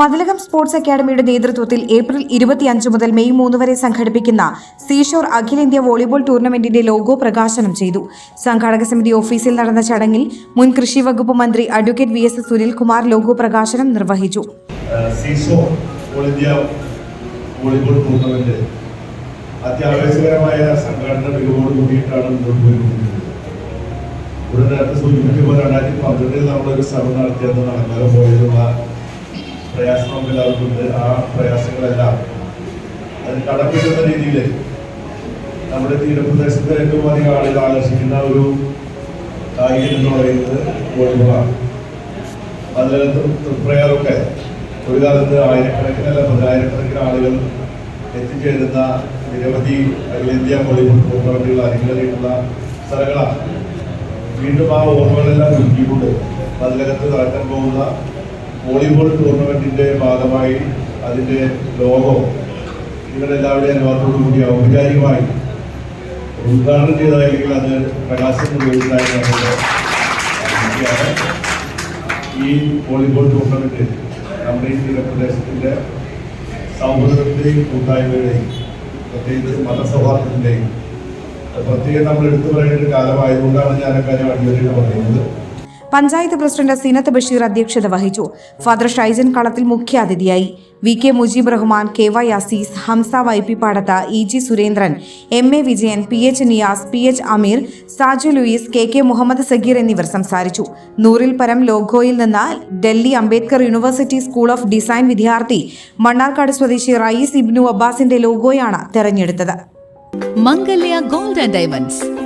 Mathilakam sports അക്കാദമിയുടെ നേതൃത്വത്തിൽ April ഇരുപത്തിയഞ്ച് മുതൽ മെയ് മൂന്ന് വരെ സംഘടിപ്പിക്കുന്ന സീഷോർ അഖിലേന്ത്യാ വോളിബോൾ ടൂർണമെന്റിന്റെ ലോഗോ പ്രകാശനം ചെയ്തു. സംഘാടക സമിതി ഓഫീസിൽ നടന്ന ചടങ്ങിൽ മുൻ കൃഷി വകുപ്പ് മന്ത്രി advocate V S Sunilkumar logo പ്രകാശനം നിർവഹിച്ചു. അത്യാവശ്യകരമായ സംഘടന മികവോട് നേരത്തെ സൂചിപ്പിച്ചപ്പോൾ രണ്ടായിരത്തി പന്ത്രണ്ടിൽ നമ്മളൊരു ശ്രമം നടത്തിയത് നടക്കാതെ പോയതുള്ള പ്രയാസം നമുക്ക് എല്ലാവർക്കും ഉണ്ട് ആ പ്രയാസങ്ങളെല്ലാം. അതിന് കടപ്പെടുന്ന രീതിയിൽ നമ്മുടെ തീരപ്രദേശത്തെ ഏറ്റവും അധികം ആളുകൾ ആകർഷിക്കുന്ന ഒരു കായികം എന്ന് പറയുന്നത് വോളിബോളാണ്. അതിനകത്ത് തൃപ്രയാറൊക്കെ ഒരു കാലത്ത് ആയിരക്കണക്കിന് അല്ല പതിനായിരക്കണക്കിന് ആളുകൾ എത്തിച്ചേരുന്ന നിരവധി അഖിലേന്ത്യാ വോളിബോൾ ടൂർണമെന്റുകൾ അരങ്ങേറിയിട്ടുള്ള സ്ഥലങ്ങളാണ്. വീണ്ടും ആ ഓർമ്മകളെല്ലാം പുതുക്കിക്കൊണ്ട് അതിനകത്ത് നടക്കാൻ പോകുന്ന വോളിബോൾ ടൂർണമെന്റിന്റെ ഭാഗമായി അതിന്റെ ലോഗോ നിങ്ങളെല്ലാവരുടെയും അനുവാദത്തോടു കൂടി ഔപചാരികമായി ഉദ്ഘാടനം ചെയ്തതായിരിക്കും അത് പ്രകാശം ഉപയോഗിച്ചതായി ഈ വോളിബോൾ ടൂർണമെന്റ് നമ്മുടെ ഈ തീരപ്രദേശത്തിന്റെ സൗഹൃദത്തിന്റെയും കൂട്ടായ്മയുടെയും പ്രത്യേകിച്ച് മതസൗഹാർദ്ദത്തിന്റെയും പ്രത്യേകം നമ്മൾ എടുത്തു പറയേണ്ട ഒരു കാലമായതുകൊണ്ടാണ് ഞാൻ അക്കാര്യം അടിവരയിട്ട് പറയുന്നത്. പഞ്ചായത്ത് പ്രസിഡന്റ് സിനത്ത് ബഷീർ അധ്യക്ഷത വഹിച്ചു. ഫാദർ ഷൈജൻ കളത്തിൽ മുഖ്യാതിഥിയായി. V K Mujeeb Rahman K Y Azeez Hamsa Y P Padath E G Surendran M A Vijayan P H Niyas P H Ameer Saju Louis K K Muhammad Sageer എന്നിവർ സംസാരിച്ചു. നൂറിൽ പരം ലോഗോയിൽ നിന്ന് Delhi Ambedkar university school of design വിദ്യാർത്ഥി മണ്ണാർക്കാട് സ്വദേശി റയീസ് ഇബ്നു അബ്ബാസിന്റെ ലോഗോയാണ് തെരഞ്ഞെടുത്തത്. Mangalya gold and diamonds.